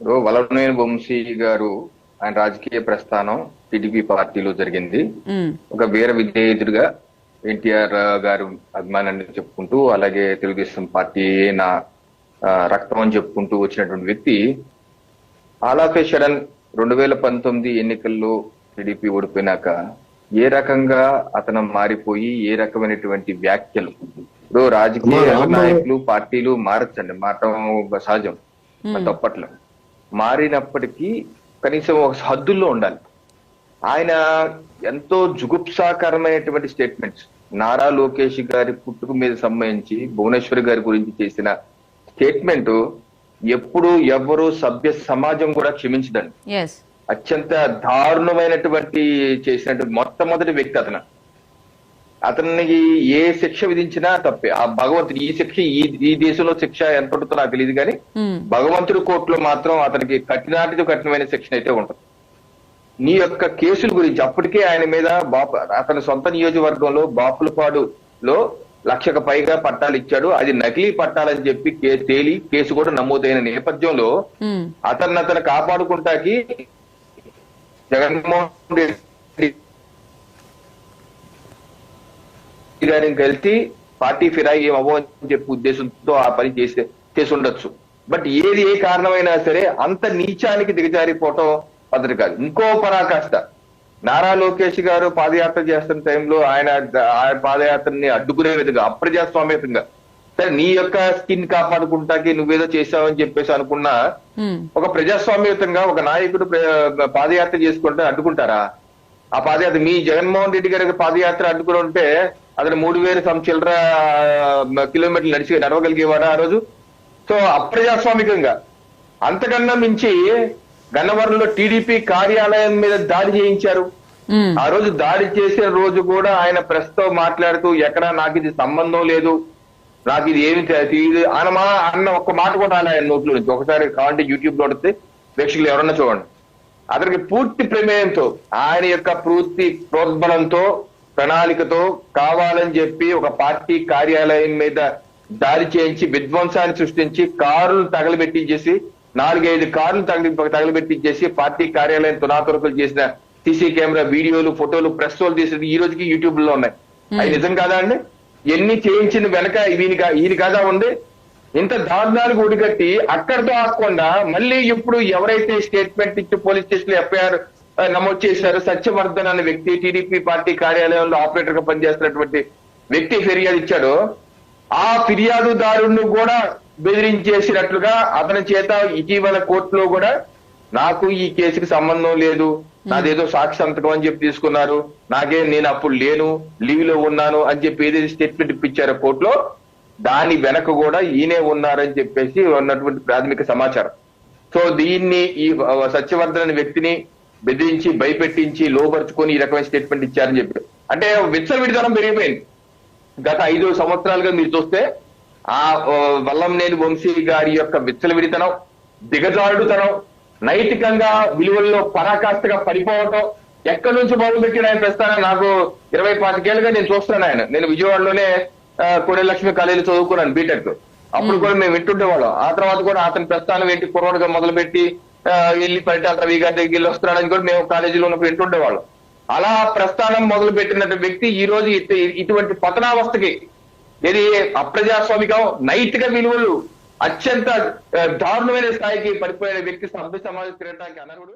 ఇప్పుడు వలనేని వంశీ గారు ఆయన రాజకీయ ప్రస్థానం టీడీపీ పార్టీలో జరిగింది. ఒక వీర విధేయుడుగా ఎన్టీఆర్ గారు అభిమానాన్ని చెప్పుకుంటూ అలాగే తెలుగుదేశం పార్టీ నా రక్తం అని చెప్పుకుంటూ వచ్చినటువంటి వ్యక్తి ఆలాఫే శరణ్ రెండు వేల పంతొమ్మిది ఎన్నికల్లో టీడీపీ ఓడిపోయినాక ఏ రకంగా అతను మారిపోయి ఏ రకమైనటువంటి వ్యాఖ్యలు? ఇప్పుడు రాజకీయ. నాయకులు పార్టీలు మారచ్చండి మారటం సహజం. ఉమ్, తప్పట్ల మారినప్పటికీ కనీసం ఒక హద్దుల్లో ఉండాలి. ఆయన ఎంతో జుగుప్సాకరమైనటువంటి స్టేట్మెంట్స్. నారా లోకేష్ గారి పుట్టుక మీద సంబంధించి భువనేశ్వర్ గారి గురించి చేసిన స్టేట్మెంట్ ఎప్పుడు ఎవరు సభ్య సమాజం కూడా క్షమించదండి. అత్యంత దారుణమైనటువంటి చేసినటువంటి మొట్టమొదటి వ్యక్తి అతను. అతనికి ఏ శిక్ష విధించినా తప్పే. ఆ భగవంతుడు ఈ శిక్ష ఈ ఈ దేశంలో శిక్ష ఎంత ఉంటుందో నాకు తెలియదు కానీ భగవంతుడి కోర్టులో మాత్రం అతనికి కఠినాటితో కఠినమైన శిక్షణ అయితే ఉంటుంది. నీ యొక్క కేసుల గురించి అప్పటికే ఆయన మీద బాపు అతని సొంత నియోజకవర్గంలో బాపులపాడులో లక్షకు పైగా పట్టాలు ఇచ్చాడు. అది నకిలీ పట్టాలని చెప్పి తేలి కేసు కూడా నమోదైన నేపథ్యంలో అతన్ని అతను కాపాడుకుంటాకి జగన్మోహన్ రెడ్డి గారిని కలిసి పార్టీ ఫిరాయి ఏం అవ్వని చెప్పి ఉద్దేశంతో ఆ పని చేసే చేసి ఉండొచ్చు బట్ ఏది ఏ కారణమైనా సరే అంత నీచానికి దిగజారిపోవటం పద్ధతి కాదు. ఇంకో పరాకాష్ట. నారా లోకేష్ గారు పాదయాత్ర చేస్తున్న టైంలో ఆయన ఆయన పాదయాత్రని అడ్డుకునే విధంగా అప్రజాస్వామ్యతంగా. సరే నీ యొక్క స్కిన్ కాపాడుకుంటాకి నువ్వేదో చేసావని చెప్పేసి అనుకున్నా ఒక ప్రజాస్వామ్యతంగా ఒక నాయకుడు పాదయాత్ర చేసుకుంటే అడ్డుకుంటారా? ఆ పాదయాత్ర మీ జగన్మోహన్ రెడ్డి గారి పాదయాత్ర అడ్డుకుని ఉంటే అతను మూడు వేలు సమ్ చిల్లర కిలోమీటర్లు నడిచి నడవగలిగేవారా ఆ రోజు? సో అప్రజాస్వామికంగా అంతకన్నా మించి గన్నవరంలో టీడీపీ కార్యాలయం మీద దాడి చేయించారు. ఆ రోజు దాడి చేసే రోజు కూడా ఆయన ప్రెస్తో మాట్లాడుతూ ఎక్కడ నాకు ఇది సంబంధం లేదు. నాకు ఇది ఏమి తె- తెలియదు ఆయన మా అన్న ఒక్క మాట కూడా ఆయన నోట్లో నుంచి. ఒకసారి కావాలంటే యూట్యూబ్లో పడితే ప్రేక్షకులు ఎవరన్నా చూడండి. అతనికి పూర్తి ప్రమేయంతో ఆయన యొక్క పూర్తి ప్రోద్బలంతో ప్రణాళికతో కావాలని చెప్పి ఒక పార్టీ కార్యాలయం మీద దాడి చేయించి విధ్వంసాన్ని సృష్టించి కారులు తగలబెట్టించేసి నాలుగైదు కార్లు తగలి తగలబెట్టించేసి పార్టీ కార్యాలయం తునాతురకులు చేసిన సీసీ కెమెరా వీడియోలు ఫోటోలు ప్రెస్ వాళ్ళు తీసిన ఈ రోజుకి యూట్యూబ్లో ఉన్నాయి అవి నిజం కాదా అండి? ఎన్ని చేయించిన వెనక ఈయన ఈయన కాదా ఉంది? ఇంత దారుణాలకు ఒడిగట్టి అక్కడితో ఆగకుండా మళ్ళీ ఇప్పుడు ఎవరైతే స్టేట్మెంట్ ఇచ్చి పోలీస్ స్టేషన్ ఎఫ్ఐఆర్ నమోదు చేశారు. సత్యవర్ధన్ అనే వ్యక్తి టీడీపీ పార్టీ కార్యాలయంలో ఆపరేటర్గా పనిచేస్తున్నటువంటి వ్యక్తి ఫిర్యాదు ఇచ్చాడు. ఆ ఫిర్యాదుదారుణ్ణి కూడా బెదిరించేసినట్లుగా అతని చేత ఇటీవల కోర్టులో కూడా నాకు ఈ కేసుకి సంబంధం లేదు. నాదేదో సాక్షి సంతకం అని చెప్పి తీసుకున్నారు. నాకే నేను అప్పుడు లేను లీవ్లో ఉన్నాను అని చెప్పి ఏదైతే స్టేట్మెంట్ ఇప్పించారో కోర్టులో దాని వెనక కూడా ఈయనే ఉన్నారని చెప్పేసి ఉన్నటువంటి ప్రాథమిక సమాచారం. సో దీన్ని ఈ సత్యవర్ధన్ అనే వ్యక్తిని బెదిరించి భయపెట్టించి లోపరుచుకొని ఈ రకమైన స్టేట్మెంట్ ఇచ్చారని చెప్పి అంటే విచ్చలవిడితనం పెరిగిపోయింది. గత ఐదు సంవత్సరాలుగా మీరు చూస్తే ఆ వల్లంనేని వంశీ గారి యొక్క విచ్చలవిడితనం దిగజారుడుతనం నైతికంగా విలువల్లో పరాకాష్ఠగా పడిపోవటం ఎక్కడి నుంచి మొదలుపెట్టిన ఆయన ప్రస్థానం? నాకు ఇరవై పాతికేళ్ళుగా నేను చూస్తున్నాను ఆయన. నేను విజయవాడలోనే ఆ, కొడే లక్ష్మి కాలేజీ చదువుకున్నాను బీటెక్ అప్పుడు కూడా మేము వింటుండేవాళ్ళం. ఆ తర్వాత కూడా అతని ప్రస్థానం ఏంటి కుర్రోడుగా మొదలుపెట్టి వెళ్ళి పరిటాల రవి గారి దగ్గరికి వెళ్ళి వస్తున్నాడని కూడా మేము కాలేజీలో ఉన్నప్పుడు వింటుండేవాళ్ళం అలా ప్రస్థానం మొదలు పెట్టినటువంటి వ్యక్తి ఈ రోజు ఇటు- ఇటువంటి పతనావస్థకి ఇది అప్రజాస్వామికం నైతిక విలువలు అత్యంత దారుణమైన స్థాయికి పడిపోయిన వ్యక్తి సభ్య సమాజం తిరగడానికి అనర్హుడు.